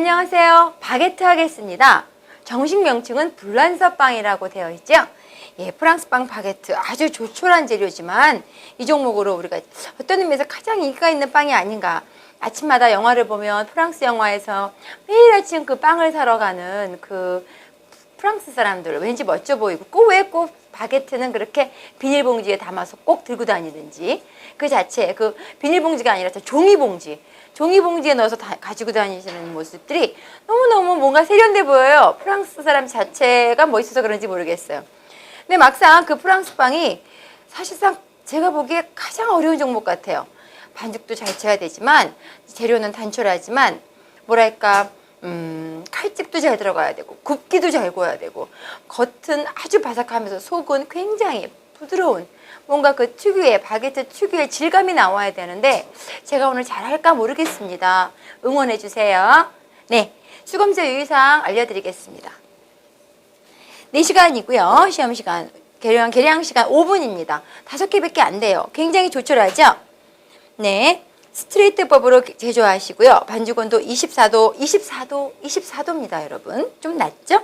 안녕하세요. 바게트 하겠습니다. 정식 명칭은 불란서빵이라고 되어 있죠. 예, 프랑스 빵 바게트 아주 조촐한 재료지만 이 종목으로 우리가 어떤 의미에서 가장 인기가 있는 빵이 아닌가. 아침마다 영화를 보면 프랑스 영화에서 매일 아침 그 빵을 사러 가는 그 프랑스 사람들 왠지 멋져 보이고 꼭 왜 꼭 바게트는 그렇게 비닐봉지에 담아서 꼭 들고 다니는지 그 자체 그 비닐봉지가 아니라 저 종이봉지 종이봉지에 넣어서 다 가지고 다니시는 모습들이 너무너무 뭔가 세련돼 보여요. 프랑스 사람 자체가 멋있어서 그런지 모르겠어요. 근데 막상 그 프랑스 빵이 사실상 제가 보기에 가장 어려운 종목 같아요. 반죽도 잘 쳐야 되지만 재료는 단촐하지만 뭐랄까 음, 칼집도 잘 들어가야 되고 굽기도 잘 구워야 되고 겉은 아주 바삭하면서 속은 굉장히 부드러운 뭔가 그 특유의 바게트 특유의 질감이 나와야 되는데 제가 오늘 잘 할까 모르겠습니다. 응원해 주세요. 네, 수검제 유의사항 알려드리겠습니다. 4시간이고요. 시험 시간 계량 계량 시간 5분입니다. 다섯 개밖에 안 돼요. 굉장히 조촐하죠? 네. 스트레이트 법으로 제조하시고요. 반죽 온도 24도, 24도, 24도입니다, 여러분. 좀 낮죠?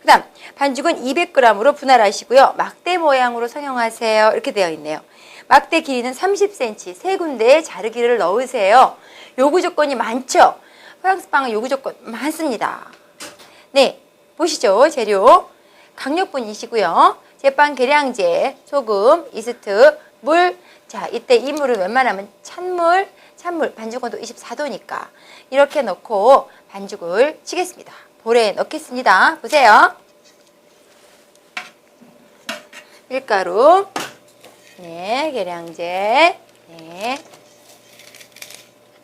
그 다음, 반죽은 200g으로 분할하시고요. 막대 모양으로 성형하세요. 이렇게 되어 있네요. 막대 길이는 30cm, 세 군데에 자르기를 넣으세요. 요구 조건이 많죠? 프랑스 빵은 요구 조건 많습니다. 네, 보시죠. 재료. 강력분이시고요. 제빵 계량제, 소금, 이스트, 물. 자, 이때 이 물은 웬만하면 찬물, 찬물, 반죽온도 24도니까 이렇게 넣고 반죽을 치겠습니다. 볼에 넣겠습니다. 보세요. 밀가루, 네, 계량제, 네,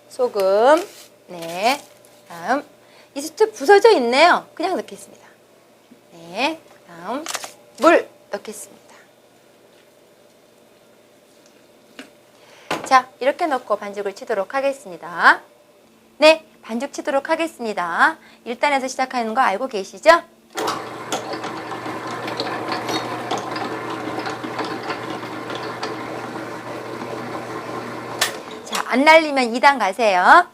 소금, 네, 다음 이스트 부서져 있네요. 그냥 넣겠습니다. 네, 다음 물 넣겠습니다. 자, 이렇게 넣고 반죽을 치도록 하겠습니다. 네, 반죽 치도록 하겠습니다. 1단에서 시작하는 거 알고 계시죠? 자, 안 날리면 2단 가세요.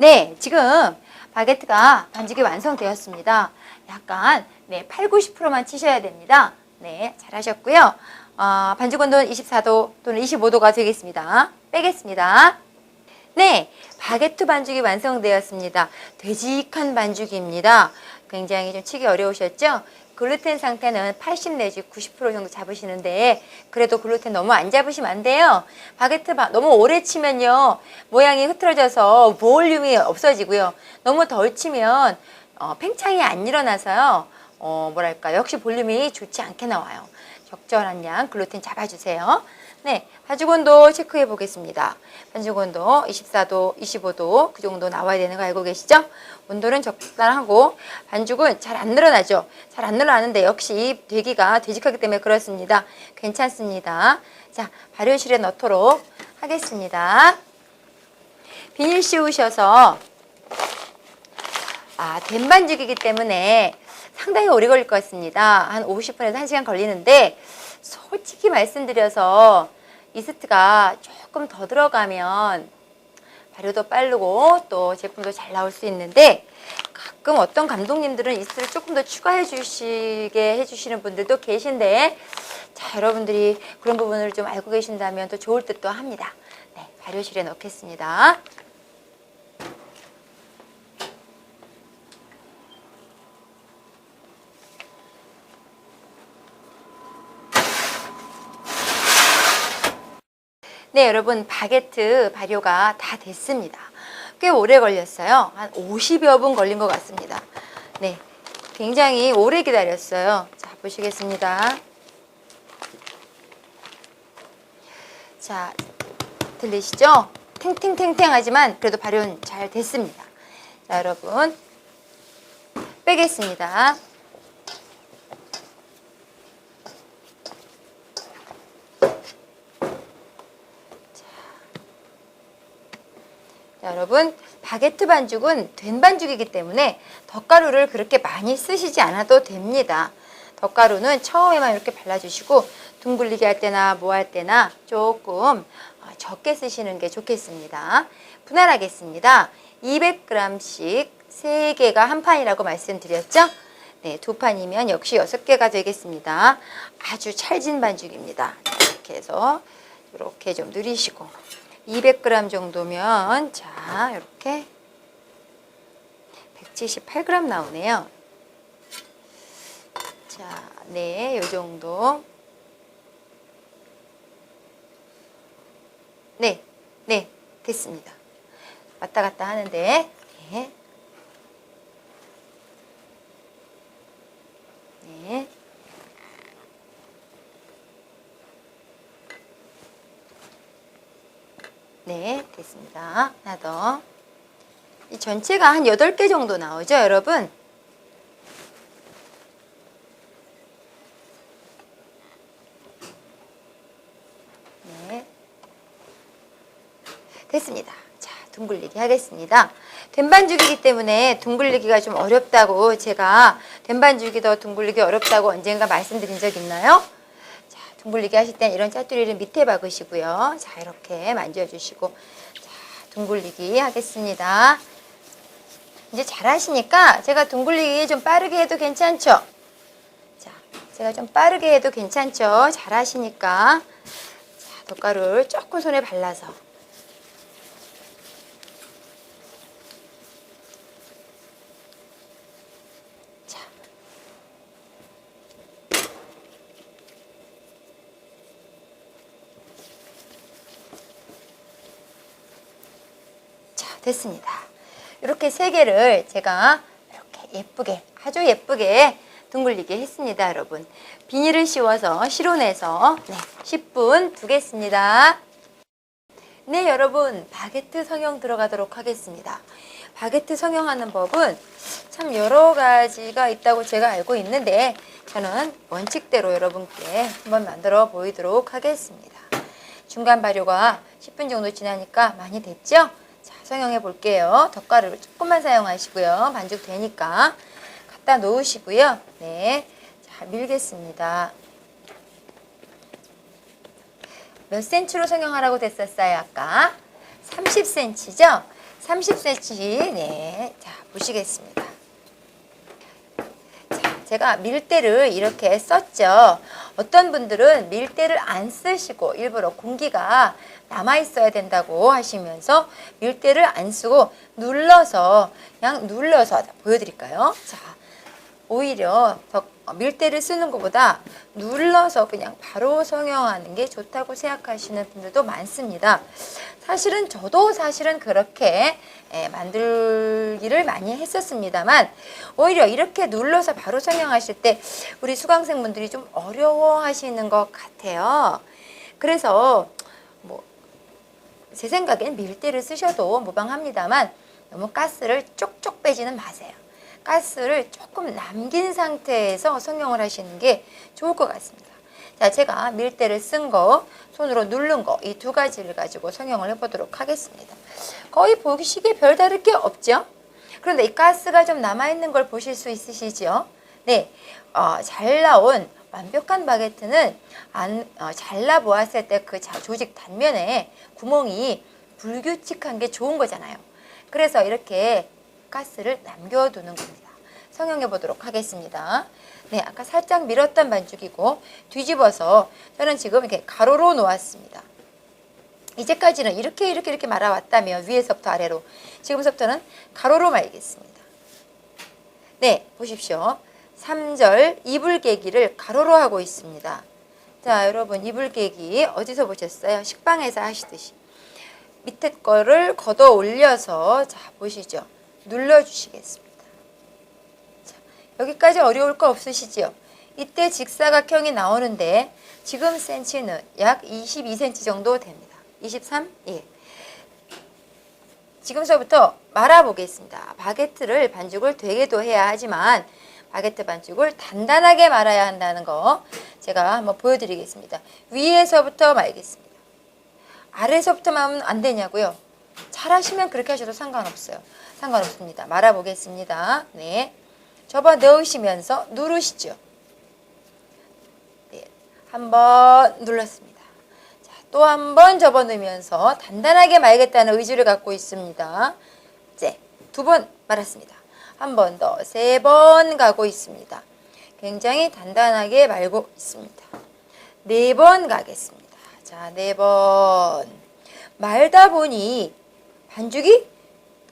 네, 지금 바게트가 반죽이 완성되었습니다. 약간 네, 8, 90%만 치셔야 됩니다. 네, 잘하셨고요. 어, 반죽 온도는 24도 또는 25도가 되겠습니다. 빼겠습니다. 네, 바게트 반죽이 완성되었습니다. 되직한 반죽입니다. 굉장히 좀 치기 어려우셨죠? 글루텐 상태는 80 내지 90% 정도 잡으시는데 그래도 글루텐 너무 안 잡으시면 안 돼요. 바게트 바, 너무 오래 치면요 모양이 흐트러져서 볼륨이 없어지고요. 너무 덜 치면 어, 팽창이 안 일어나서요. 어, 뭐랄까 역시 볼륨이 좋지 않게 나와요. 적절한 양 글루텐 잡아주세요. 네, 온도 체크해 보겠습니다. 반죽 온도 24도, 25도 그 정도 나와야 되는 거 알고 계시죠? 온도는 적당하고 반죽은 잘 안 늘어나죠. 잘 안 늘어나는데 역시 되기가 되직하기 때문에 그렇습니다. 괜찮습니다. 자, 발효실에 넣도록 하겠습니다. 비닐 씌우셔서 아, 된 반죽이기 때문에 상당히 오래 걸릴 것 같습니다. 한 50분에서 1시간 걸리는데 솔직히 말씀드려서 이스트가 조금 더 들어가면 발효도 빠르고 또 제품도 잘 나올 수 있는데 가끔 어떤 감독님들은 이스트를 조금 더 추가해 주시게 해주시는 분들도 계신데 자 여러분들이 그런 부분을 좀 알고 계신다면 또 좋을 듯도 합니다. 네, 발효실에 넣겠습니다. 네, 여러분 바게트 발효가 다 됐습니다. 꽤 오래 걸렸어요. 한 50여 분 걸린 것 같습니다. 네, 굉장히 오래 기다렸어요. 자, 보시겠습니다. 자, 들리시죠? 탱탱탱탱 하지만 그래도 발효는 잘 됐습니다. 자, 여러분 빼겠습니다. 자, 여러분 바게트 반죽은 된 반죽이기 때문에 덧가루를 그렇게 많이 쓰시지 않아도 됩니다. 덧가루는 처음에만 이렇게 발라주시고 둥글리게 할 때나 뭐 할 때나 조금 어, 적게 쓰시는 게 좋겠습니다. 분할하겠습니다. 200g씩 3개가 한 판이라고 말씀드렸죠? 네, 두 판이면 역시 6개가 되겠습니다. 아주 찰진 반죽입니다. 이렇게 해서 이렇게 좀 누리시고 200g 정도면 자 이렇게 178g 나오네요. 자, 네, 요 정도. 네, 네, 됐습니다. 왔다 갔다 하는데, 네. 네. 네, 됐습니다. 하나 더. 이 전체가 한 8개 정도 나오죠, 여러분? 네. 됐습니다. 자, 둥글리기 하겠습니다. 된반죽이기 때문에 둥글리기가 좀 어렵다고 제가 된반죽이 더 둥글리기 어렵다고 언젠가 말씀드린 적 있나요? 자, 둥글리기 하실 땐 이런 짜투리를 밑에 박으시고요. 자, 이렇게 만져주시고 자, 둥글리기 하겠습니다. 이제 잘 하시니까 제가 둥글리기 좀 빠르게 해도 괜찮죠? 자, 제가 좀 빠르게 해도 괜찮죠? 잘 하시니까. 자, 덧가루를 조금 손에 발라서. 됐습니다. 이렇게 세 개를 제가 이렇게 예쁘게, 아주 예쁘게 둥글리게 했습니다, 여러분. 비닐을 씌워서 실온에서 네, 10분 두겠습니다. 네, 여러분. 바게트 성형 들어가도록 하겠습니다. 바게트 성형하는 법은 참 여러 가지가 있다고 제가 알고 있는데 저는 원칙대로 여러분께 한번 만들어 보이도록 하겠습니다. 중간 발효가 10분 정도 지나니까 많이 됐죠? 자, 성형해 볼게요. 덧가루를 조금만 사용하시고요. 반죽 되니까 갖다 놓으시고요. 네. 자, 밀겠습니다. 몇 센치로 성형하라고 됐었어요, 아까? 30cm죠? 30cm, 네. 자, 보시겠습니다. 자, 제가 밀대를 이렇게 썼죠. 어떤 분들은 밀대를 안 쓰시고 일부러 공기가 남아 있어야 된다고 하시면서 밀대를 안 쓰고 눌러서 그냥 눌러서 자, 보여드릴까요? 자, 오히려 더 밀대를 쓰는 것보다 눌러서 그냥 바로 성형하는 게 좋다고 생각하시는 분들도 많습니다. 사실은 저도 사실은 그렇게 예, 만들기를 많이 했었습니다만 오히려 이렇게 눌러서 바로 성형하실 때 우리 수강생분들이 좀 어려워 하시는 것 같아요. 그래서 뭐 제 생각엔 밀대를 쓰셔도 무방합니다만 너무 가스를 쪽쪽 빼지는 마세요. 가스를 조금 남긴 상태에서 성형을 하시는 게 좋을 것 같습니다. 자, 제가 밀대를 쓴 거, 손으로 누른 거, 이 두 가지를 가지고 성형을 해보도록 하겠습니다. 거의 보시기에 별다를 게 없죠? 그런데 이 가스가 좀 남아있는 걸 보실 수 있으시죠? 네, 어, 잘 나온 완벽한 바게트는 안, 어, 잘라 보았을 때 그 조직 단면에 구멍이 불규칙한 게 좋은 거잖아요. 그래서 이렇게 가스를 남겨두는 겁니다. 성형해 보도록 하겠습니다. 네, 아까 살짝 밀었던 반죽이고 뒤집어서 저는 지금 이렇게 가로로 놓았습니다. 이제까지는 이렇게 이렇게 이렇게 말아왔다면 위에서부터 아래로 지금부터는 가로로 말겠습니다. 네, 보십시오. 3절 이불깨기를 가로로 하고 있습니다. 자, 여러분 이불깨기 어디서 보셨어요? 식빵에서 하시듯이 밑에 거를 걷어 올려서 자, 보시죠. 눌러 주시겠습니다. 자, 여기까지 어려울 거 없으시죠? 이때 직사각형이 나오는데 지금 센치는 약 22cm 정도 됩니다. 23? 예. 지금서부터 말아보겠습니다. 바게트를 반죽을 되게도 해야 하지만 바게트 반죽을 단단하게 말아야 한다는 거 제가 한번 보여드리겠습니다. 위에서부터 말겠습니다. 아래서부터 말면 안 되냐고요? 잘하시면 그렇게 하셔도 상관없어요. 상관없습니다. 말아보겠습니다. 네. 접어 넣으시면서 누르시죠. 네. 한번 눌렀습니다. 자, 또 한 번 접어 넣으면서 단단하게 말겠다는 의지를 갖고 있습니다. 이제 두 번 말았습니다. 한 번 더, 세 번 가고 있습니다. 굉장히 단단하게 말고 있습니다. 네 번 가겠습니다. 자, 네 번. 말다 보니 반죽이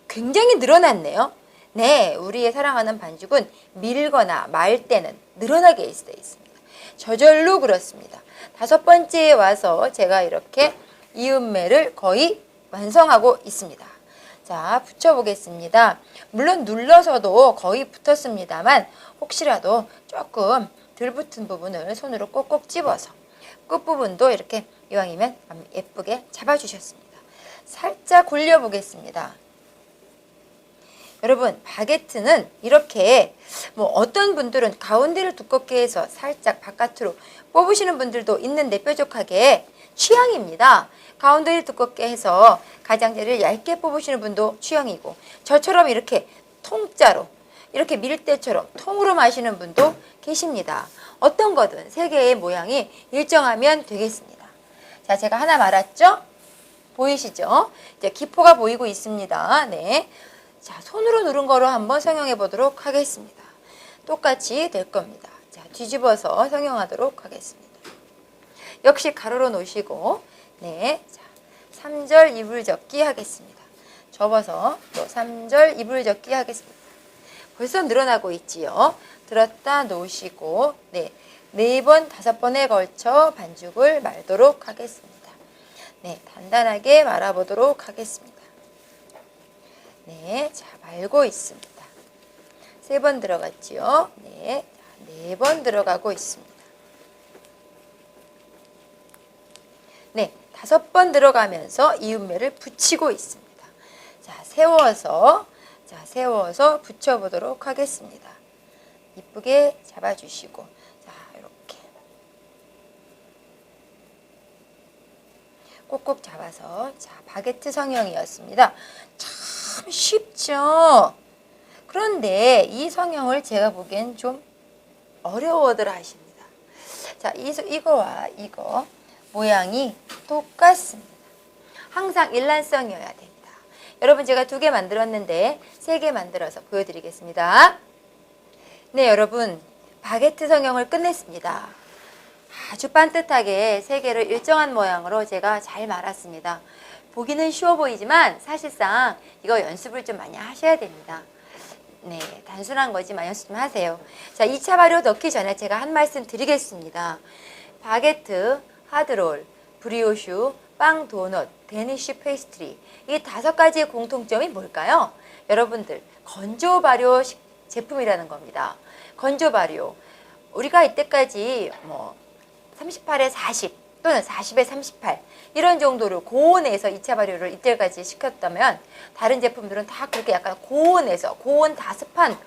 굉장히 늘어났네요. 네, 우리의 사랑하는 반죽은 밀거나 말 때는 늘어나게 되어 있습니다. 저절로 그렇습니다. 다섯 번째에 와서 제가 이렇게 이음매를 거의 완성하고 있습니다. 자, 붙여보겠습니다. 물론 눌러서도 거의 붙었습니다만 혹시라도 조금 덜 붙은 부분을 손으로 꼭꼭 집어서 끝부분도 이렇게 이왕이면 예쁘게 잡아주셨습니다. 살짝 굴려보겠습니다. 여러분 바게트는 이렇게 뭐 어떤 분들은 가운데를 두껍게 해서 살짝 바깥으로 뽑으시는 분들도 있는데 뾰족하게 취향입니다. 가운데를 두껍게 해서 가장자리를 얇게 뽑으시는 분도 취향이고 저처럼 이렇게 통짜로 이렇게 밀대처럼 통으로 마시는 분도 계십니다. 어떤 거든 세 개의 모양이 일정하면 되겠습니다. 자, 제가 하나 말았죠? 보이시죠? 이제 기포가 보이고 있습니다. 네. 자, 손으로 누른 거로 한번 성형해 보도록 하겠습니다. 똑같이 될 겁니다. 자, 뒤집어서 성형하도록 하겠습니다. 역시 가로로 놓으시고, 네. 자, 3절 이불 접기 하겠습니다. 접어서 또 3절 이불 접기 하겠습니다. 벌써 늘어나고 있지요. 들었다 놓으시고, 네. 네 번, 다섯 번에 걸쳐 반죽을 말도록 하겠습니다. 네, 단단하게 말아보도록 하겠습니다. 네, 자, 말고 있습니다. 세 번 들어갔지요. 네, 네 번 들어가고 있습니다. 네, 다섯 번 들어가면서 이음매를 붙이고 있습니다. 자, 세워서, 자, 세워서 붙여보도록 하겠습니다. 이쁘게 잡아주시고, 자. 꼭꼭 잡아서, 자, 바게트 성형이었습니다. 참 쉽죠? 그런데 이 성형을 제가 보기엔 좀 어려워들 하십니다. 자, 이, 이거와 이거 모양이 똑같습니다. 항상 일란성이어야 됩니다. 여러분 제가 두 개 만들었는데 세 개 만들어서 보여드리겠습니다. 네, 여러분 바게트 성형을 끝냈습니다. 아주 반듯하게 세 개를 일정한 모양으로 제가 잘 말았습니다. 보기는 쉬워 보이지만 사실상 이거 연습을 좀 많이 하셔야 됩니다. 네, 단순한 거지만 연습 좀 하세요. 자, 2차 발효 넣기 전에 제가 한 말씀 드리겠습니다. 바게트, 하드롤, 브리오슈, 빵, 도넛, 데니쉬 페이스트리 이 다섯 가지의 공통점이 뭘까요? 여러분들 건조 발효 제품이라는 겁니다. 건조 발효 우리가 이때까지 뭐 38에 40 또는 40에 38 이런 정도로 고온에서 2차 발효를 이때까지 시켰다면 다른 제품들은 다 그렇게 약간 고온에서 고온 다습한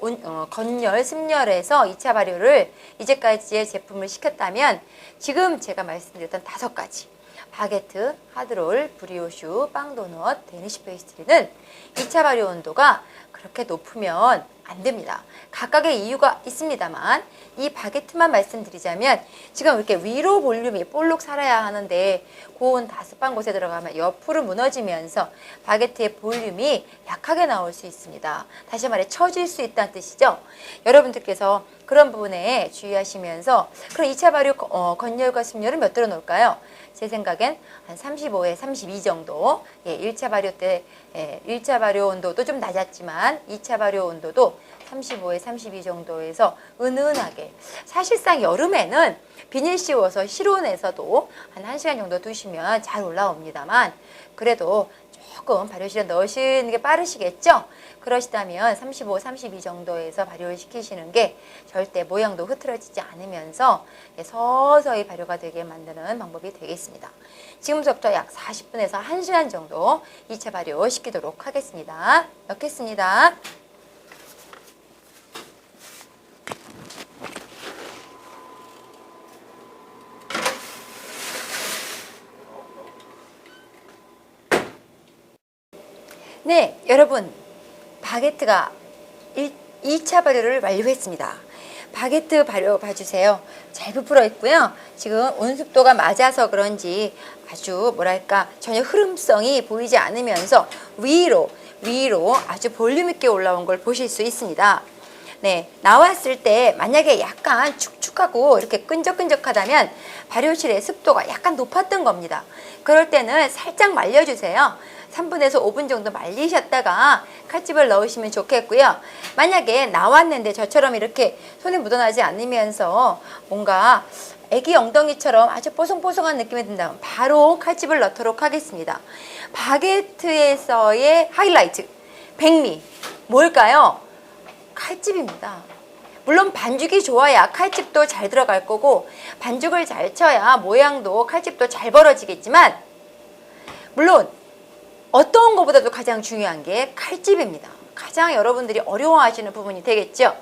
온, 어, 건열, 습열에서 2차 발효를 이제까지의 제품을 시켰다면 지금 제가 말씀드렸던 다섯 가지 바게트, 하드롤, 브리오슈, 빵도넛, 데니시 페이스트리는 2차 발효 온도가 그렇게 높으면 안 됩니다. 각각의 이유가 있습니다만 이 바게트만 말씀드리자면 지금 이렇게 위로 볼륨이 볼록 살아야 하는데 고온 다습한 곳에 들어가면 옆으로 무너지면서 바게트의 볼륨이 약하게 나올 수 있습니다. 다시 말해 처질 수 있다는 뜻이죠. 여러분들께서 그런 부분에 주의하시면서 그럼 2차 발효 어, 건열과 습열은 몇 도로 놓을까요? 제 생각엔 한 35에 32 정도. 예, 1차 발효 때 예, 1차 발효 온도도 좀 낮았지만 2차 발효 온도도 35에 32 정도에서 은은하게 사실상 여름에는 비닐 씌워서 실온에서도 한 1시간 정도 두시면 잘 올라옵니다만 그래도 조금 발효실에 넣으시는 게 빠르시겠죠? 그러시다면 35, 32 정도에서 발효를 시키시는 게 절대 모양도 흐트러지지 않으면서 서서히 발효가 되게 만드는 방법이 되겠습니다. 지금부터 약 40분에서 1시간 정도 2차 발효 시키도록 하겠습니다. 넣겠습니다. 네, 여러분. 바게트가 1, 2차 발효를 완료했습니다. 바게트 발효 봐주세요. 잘 부풀어 있고요. 지금 온습도가 맞아서 그런지 아주 뭐랄까 전혀 흐름성이 보이지 않으면서 위로 위로 아주 볼륨 있게 올라온 걸 보실 수 있습니다. 네, 나왔을 때 만약에 약간 축축하고 이렇게 끈적끈적하다면 발효실의 습도가 약간 높았던 겁니다. 그럴 때는 살짝 말려주세요. 3분에서 5분 정도 말리셨다가 칼집을 넣으시면 좋겠고요. 만약에 나왔는데 저처럼 이렇게 손에 묻어나지 않으면서 뭔가 애기 엉덩이처럼 아주 뽀송뽀송한 느낌이 든다면 바로 칼집을 넣도록 하겠습니다. 바게트에서의 하이라이트, 백미, 뭘까요? 칼집입니다. 물론 반죽이 좋아야 칼집도 잘 들어갈 거고 반죽을 잘 쳐야 모양도 칼집도 잘 벌어지겠지만 물론 어떤 것보다도 가장 중요한 게 칼집입니다. 가장 여러분들이 어려워하시는 부분이 되겠죠.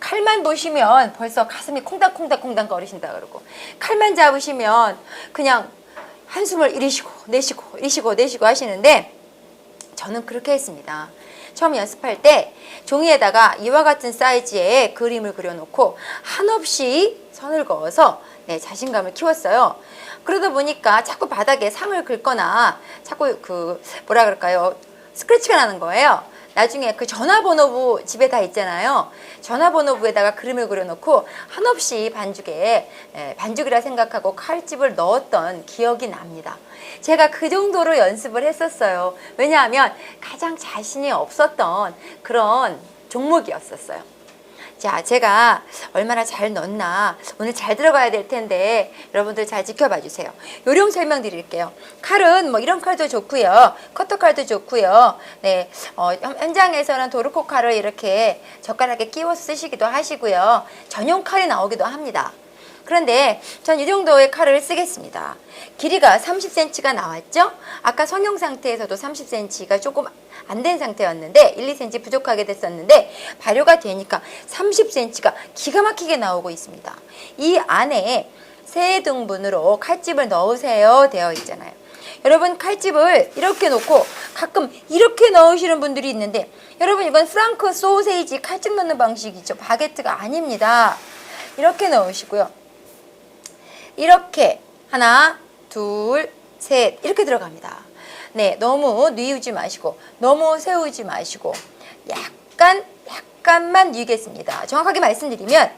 칼만 보시면 벌써 가슴이 콩닥콩닥콩닥 거리신다 그러고 칼만 잡으시면 그냥 한숨을 이리시고 내쉬고 이리시고 내쉬고 하시는데 저는 그렇게 했습니다. 처음 연습할 때 종이에다가 이와 같은 사이즈의 그림을 그려놓고 한없이 선을 그어서 네, 자신감을 키웠어요. 그러다 보니까 자꾸 바닥에 상을 긁거나 자꾸 그 뭐라 그럴까요? 스크래치가 나는 거예요. 나중에 그 전화번호부 집에 다 있잖아요. 전화번호부에다가 그림을 그려놓고 한없이 반죽에 에, 반죽이라 생각하고 칼집을 넣었던 기억이 납니다. 제가 그 정도로 연습을 했었어요. 왜냐하면 가장 자신이 없었던 그런 종목이었었어요. 자, 제가 얼마나 잘 넣나 오늘 잘 들어가야 될 텐데 여러분들 잘 지켜봐 주세요. 요령 설명드릴게요. 칼은 뭐 이런 칼도 좋고요, 커터 칼도 좋고요. 네, 어, 현- 현장에서는 도르코 칼을 이렇게 젓가락에 끼워 쓰시기도 하시고요. 전용 칼이 나오기도 합니다. 그런데 전 이 정도의 칼을 쓰겠습니다. 길이가 30cm가 나왔죠? 아까 성형 상태에서도 30cm가 조금 안 된 상태였는데 1, 2cm 부족하게 됐었는데 발효가 되니까 30cm가 기가 막히게 나오고 있습니다. 이 안에 세 등분으로 칼집을 넣으세요 되어 있잖아요. 여러분 칼집을 이렇게 놓고 가끔 이렇게 넣으시는 분들이 있는데 여러분 이건 프랑크 소세지 칼집 넣는 방식이죠. 바게트가 아닙니다. 이렇게 넣으시고요. 이렇게 하나, 둘, 셋 이렇게 들어갑니다. 네, 너무 뉘우지 마시고 너무 세우지 마시고 약간 약간만 뉘겠습니다. 정확하게 말씀드리면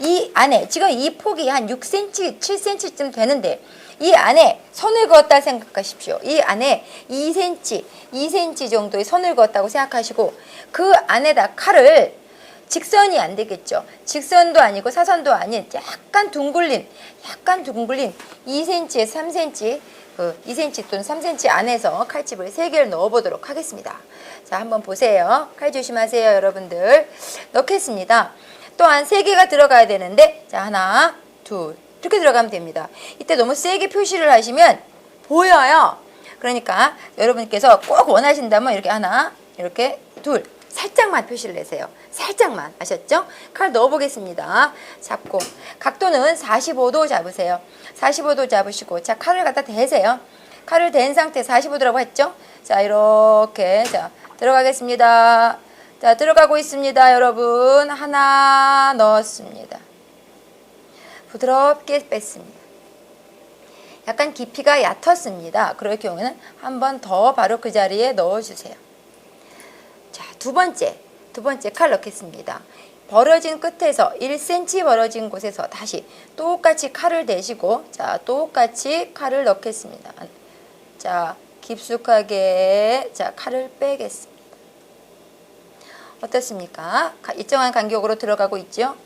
이 안에 지금 이 폭이 한 6cm, 7cm쯤 되는데 이 안에 선을 그었다 생각하십시오. 이 안에 2cm, 2cm 정도의 선을 그었다고 생각하시고 그 안에다 칼을 직선이 안 되겠죠. 직선도 아니고 사선도 아닌 약간 둥글린, 약간 둥글린 2cm에 3cm, 그 2cm 또는 3cm 안에서 칼집을 3개를 넣어보도록 하겠습니다. 자, 한번 보세요. 칼 조심하세요, 여러분들. 넣겠습니다. 또한 3개가 들어가야 되는데, 자, 하나, 둘, 이렇게 들어가면 됩니다. 이때 너무 세게 표시를 하시면 보여요. 그러니까 여러분께서 꼭 원하신다면 이렇게 하나, 이렇게 둘, 살짝만 표시를 내세요. 살짝만 아셨죠? 칼 넣어보겠습니다. 잡고 각도는 45도 잡으세요. 45도 잡으시고 자 칼을 갖다 대세요. 칼을 댄 상태 45도라고 했죠? 자 이렇게 자 들어가겠습니다. 자 들어가고 있습니다, 여러분. 하나 넣었습니다. 부드럽게 뺐습니다. 약간 깊이가 얕았습니다. 그럴 경우에는 한 번 더 바로 그 자리에 넣어주세요. 자, 두 번째, 두 번째 칼 넣겠습니다. 벌어진 끝에서 1cm 벌어진 곳에서 다시 똑같이 칼을 대시고, 자, 똑같이 칼을 넣겠습니다. 자, 깊숙하게, 자, 칼을 빼겠습니다. 어떻습니까? 가- 일정한 간격으로 들어가고 있죠?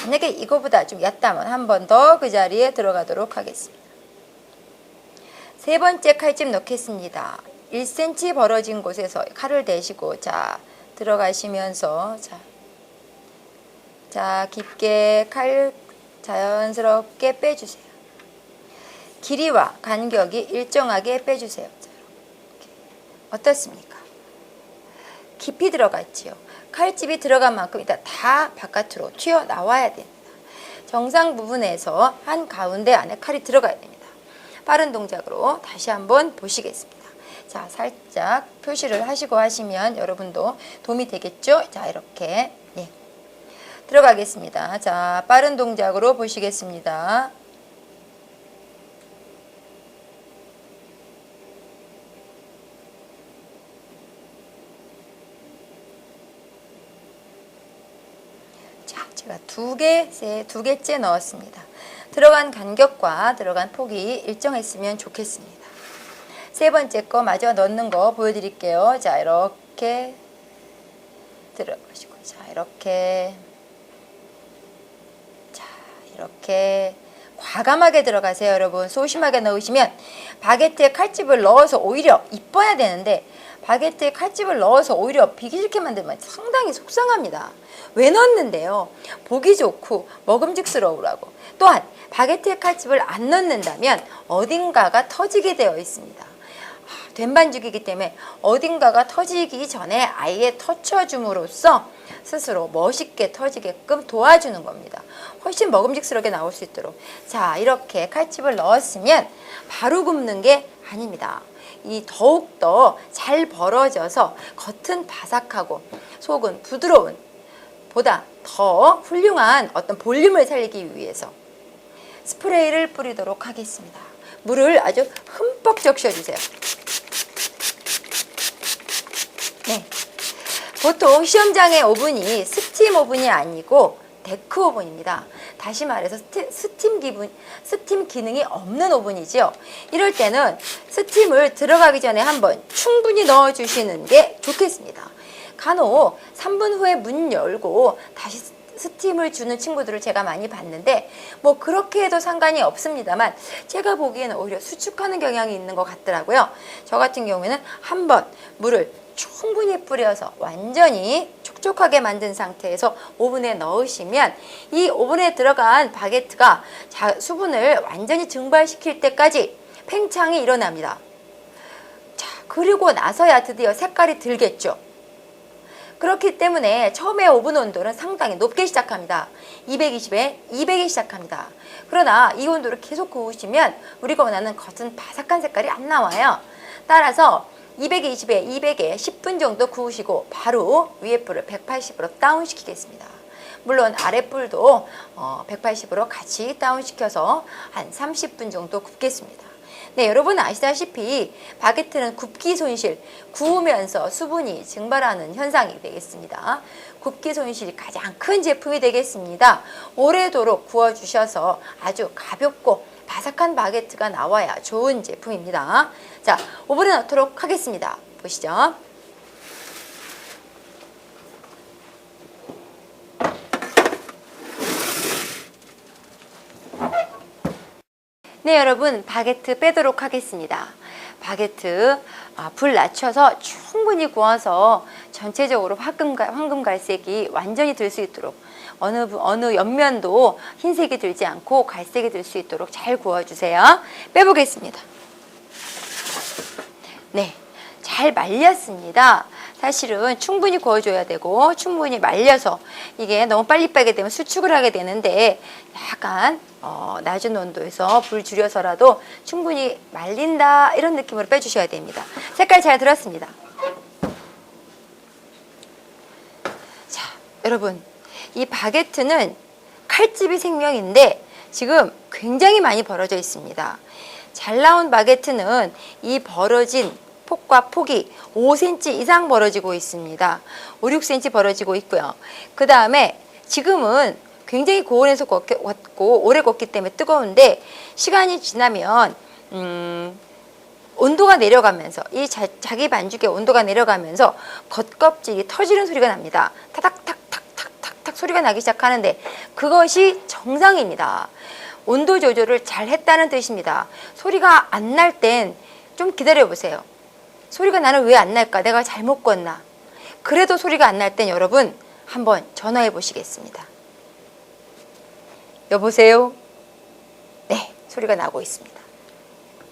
만약에 이거보다 좀 얕다면 한 번 더 그 자리에 들어가도록 하겠습니다. 세 번째 칼집 넣겠습니다. 1cm 벌어진 곳에서 칼을 대시고 자 들어가시면서 자, 자 깊게 칼 자연스럽게 빼주세요. 길이와 간격이 일정하게 빼주세요. 자. 어떻습니까? 깊이 들어갔지요. 칼집이 들어간 만큼 일단 다 바깥으로 튀어나와야 됩니다. 정상 부분에서 한 가운데 안에 칼이 들어가야 됩니다. 빠른 동작으로 다시 한번 보시겠습니다. 자, 살짝 표시를 하시고 하시면 여러분도 도움이 되겠죠? 자, 이렇게. 예. 들어가겠습니다. 자, 빠른 동작으로 보시겠습니다. 자, 제가 두 개, 세, 두 개째 넣었습니다. 들어간 간격과 들어간 폭이 일정했으면 좋겠습니다. 세 번째 거 마저 넣는 거 보여드릴게요. 자, 이렇게 들어가시고, 자, 이렇게. 자, 이렇게. 과감하게 들어가세요, 여러분. 소심하게 넣으시면 바게트에 칼집을 넣어서 오히려 이뻐야 되는데 바게트에 칼집을 넣어서 오히려 비기 싫게 만들면 상당히 속상합니다. 왜 넣는데요? 보기 좋고 먹음직스러우라고. 또한 바게트에 칼집을 안 넣는다면 어딘가가 터지게 되어 있습니다. 아, 된반죽이기 때문에 어딘가가 터지기 전에 아예 터쳐줌으로써 스스로 멋있게 터지게끔 도와주는 겁니다. 훨씬 먹음직스럽게 나올 수 있도록. 자, 이렇게 칼집을 넣었으면 바로 굽는 게 아닙니다. 이 더욱더 잘 벌어져서 겉은 바삭하고 속은 부드러운 보다 더 훌륭한 어떤 볼륨을 살리기 위해서 스프레이를 뿌리도록 하겠습니다. 물을 아주 흠뻑 적셔주세요. 네. 보통 시험장의 오븐이 스팀 오븐이 아니고 데크 오븐입니다. 다시 말해서 스팀, 기분, 스팀 기능이 없는 오븐이지요. 이럴 때는 스팀을 들어가기 전에 한번 충분히 넣어 주시는 게 좋겠습니다. 간혹 3분 후에 문 열고 다시 스팀을 주는 친구들을 제가 많이 봤는데 뭐 그렇게 해도 상관이 없습니다만 제가 보기에는 오히려 수축하는 경향이 있는 것 같더라고요. 저 같은 경우에는 한번 물을 충분히 뿌려서 완전히 촉촉하게 만든 상태에서 오븐에 넣으시면 이 오븐에 들어간 바게트가 자, 수분을 완전히 증발시킬 때까지 팽창이 일어납니다. 자, 그리고 나서야 드디어 색깔이 들겠죠. 그렇기 때문에 처음에 오븐 온도는 상당히 높게 시작합니다. 220에 200에 시작합니다. 그러나 이 온도를 계속 구우시면 우리가 원하는 겉은 바삭한 색깔이 안 나와요. 따라서 220에 200에 10분 정도 구우시고 바로 위에 불을 180으로 다운시키겠습니다. 물론 아랫불도 180으로 같이 다운시켜서 한 30분 정도 굽겠습니다. 네, 여러분 아시다시피 바게트는 굽기 손실, 구우면서 수분이 증발하는 현상이 되겠습니다. 굽기 손실이 가장 큰 제품이 되겠습니다. 오래도록 구워주셔서 아주 가볍고 바삭한 바게트가 나와야 좋은 제품입니다. 자, 오븐에 넣도록 하겠습니다. 보시죠. 네, 여러분 바게트 빼도록 하겠습니다. 바게트 아, 불 낮춰서 충분히 구워서 전체적으로 황금갈, 황금갈색이 완전히 들 수 있도록 어느 부- 어느 옆면도 흰색이 들지 않고 갈색이 들 수 있도록 잘 구워주세요. 빼보겠습니다. 네, 잘 말렸습니다. 사실은 충분히 구워줘야 되고 충분히 말려서 이게 너무 빨리 빼게 되면 수축을 하게 되는데 약간 어, 낮은 온도에서 불 줄여서라도 충분히 말린다 이런 느낌으로 빼주셔야 됩니다. 색깔 잘 들었습니다. 자, 여러분 이 바게트는 칼집이 생명인데 지금 굉장히 많이 벌어져 있습니다. 잘 나온 바게트는 이 벌어진 폭과 폭이 5cm 이상 벌어지고 있습니다. 5, 6cm 벌어지고 있고요. 그 다음에 지금은 굉장히 고온에서 굽고 오래 굽기 때문에 뜨거운데 시간이 지나면 음, 온도가 내려가면서 이 자, 기 반죽의 온도가 내려가면서 겉껍질이 터지는 소리가 납니다. 타닥탁탁탁 탁탁 소리가 나기 시작하는데 그것이 정상입니다. 온도 조절을 잘 했다는 뜻입니다. 소리가 안 날 땐 좀 기다려 보세요. 소리가 나는 왜 안 날까? 내가 잘못 껐나? 그래도 소리가 안 날 땐 여러분 한번 전화해 보시겠습니다. 여보세요? 네, 소리가 나고 있습니다.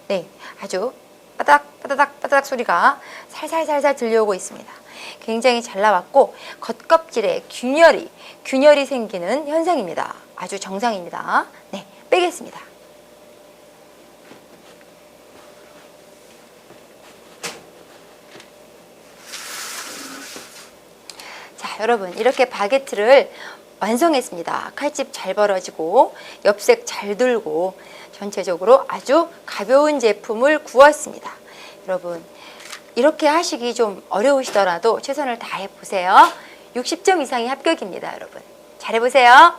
네, 아주 빠닥 빠다닥 빠다닥 소리가 살살살살 들려오고 있습니다. 굉장히 잘 나왔고 겉껍질에 균열이 균열이 생기는 현상입니다. 아주 정상입니다. 네, 빼겠습니다. 자, 여러분 이렇게 바게트를 완성했습니다. 칼집 잘 벌어지고 엽색 잘 들고 전체적으로 아주 가벼운 제품을 구웠습니다. 여러분 이렇게 하시기 좀 어려우시더라도 최선을 다해 보세요. 60점 이상이 합격입니다, 여러분. 잘해 보세요.